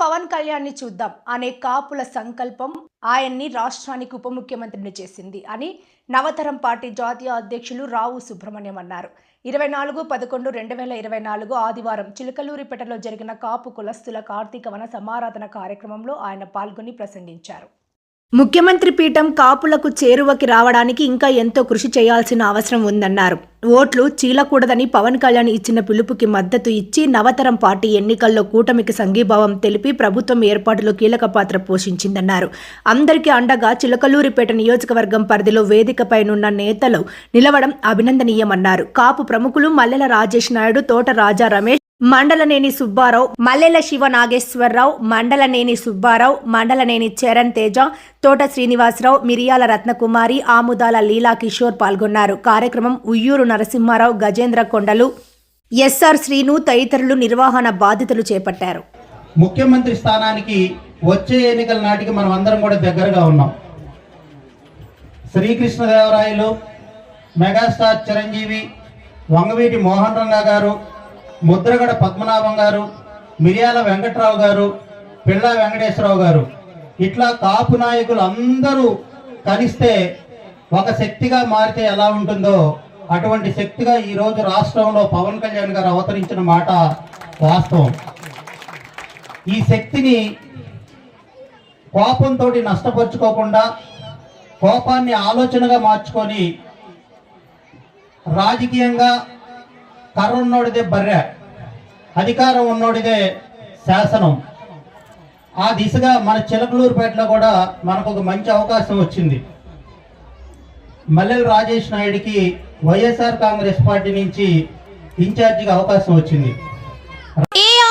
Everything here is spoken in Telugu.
పవన్ కళ్యాణ్ని చూద్దాం అనే కాపుల సంకల్పం ఆయన్ని రాష్ట్రానికి ఉప ముఖ్యమంత్రిని చేసింది అని నవతరం పార్టీ జాతీయ అధ్యక్షులు రావు సుబ్రహ్మణ్యం అన్నారు. ఇరవై నాలుగు పదకొండు రెండు వేల ఇరవై నాలుగు ఆదివారం చిలకలూరిపేటలో జరిగిన కాపు కులస్తుల కార్తీక వన సమారాధన కార్యక్రమంలో ఆయన పాల్గొని ప్రసంగించారు. ముఖ్యమంత్రి పీఠం కాపులకు చేరువకి రావడానికి ఇంకా ఎంతో కృషి చేయాల్సిన అవసరం ఉందన్నారు. ఓట్లు చీలకూడదని పవన్ కళ్యాణ్ ఇచ్చిన పిలుపుకి మద్దతు ఇచ్చి నవతరం పార్టీ ఎన్నికల్లో కూటమికి సంఘీభావం తెలిపి ప్రభుత్వం ఏర్పాటులో కీలక పాత్ర పోషించిందన్నారు. అందరికీ అండగా చిలకలూరిపేట నియోజకవర్గం పరిధిలో వేదికపైనున్న నేతలు నిలవడం అభినందనీయమన్నారు. కాపు ప్రముఖులు మల్లెల రాజేష్ నాయుడు తోట రాజా రమేష్ మండలనేని సుబ్బారావు మల్లెల శివ నాగేశ్వరరావు మండలనేని సుబ్బారావు మండలనేని చరణ్ తేజ తోట శ్రీనివాసరావు మిరియాల రత్నకుమారి ఆముదాల లీలా కిషోర్ పాల్గొన్నారు. కార్యక్రమం ఉయ్యూరు నరసింహారావు గజేంద్ర కొండలు ఎస్ఆర్ శ్రీను తదితరులు నిర్వహణ బాధ్యతలు చేపట్టారు. ముఖ్యమంత్రి స్థానానికి వచ్చే ఎన్నికల నాటికి మనం అందరం కూడా దగ్గరగా ఉన్నాం. శ్రీకృష్ణదేవరాయలు మెగాస్టార్ చిరంజీవి వంగవీటి మోహన్ రంగా గారు ముద్రగడ పద్మనాభం గారు మిర్యాల వెంకట్రావు గారు పిళ్ళ వెంకటేశ్వరరావు గారు. ఇట్లా కాపు నాయకులు అందరూ కలిస్తే ఒక శక్తిగా మారితే ఎలా ఉంటుందో అటువంటి శక్తిగా ఈరోజు రాష్ట్రంలో పవన్ కళ్యాణ్ గారు అవతరించిన మాట వాస్తవం. ఈ శక్తిని కోపంతో నష్టపరుచుకోకుండా కోపాన్ని ఆలోచనగా మార్చుకొని రాజకీయంగా కర్ర ఉన్నోడిదే బర్రె. అధికారం ఉన్నోడిదే శాసనం. ఆ దిశగా మన చిలకలూరుపేటలో కూడా మనకు ఒక మంచి అవకాశం వచ్చింది. మల్లెల రాజేష్ నాయుడికి వైఎస్ఆర్ కాంగ్రెస్ పార్టీ నుంచి ఇన్ఛార్జిగా అవకాశం వచ్చింది.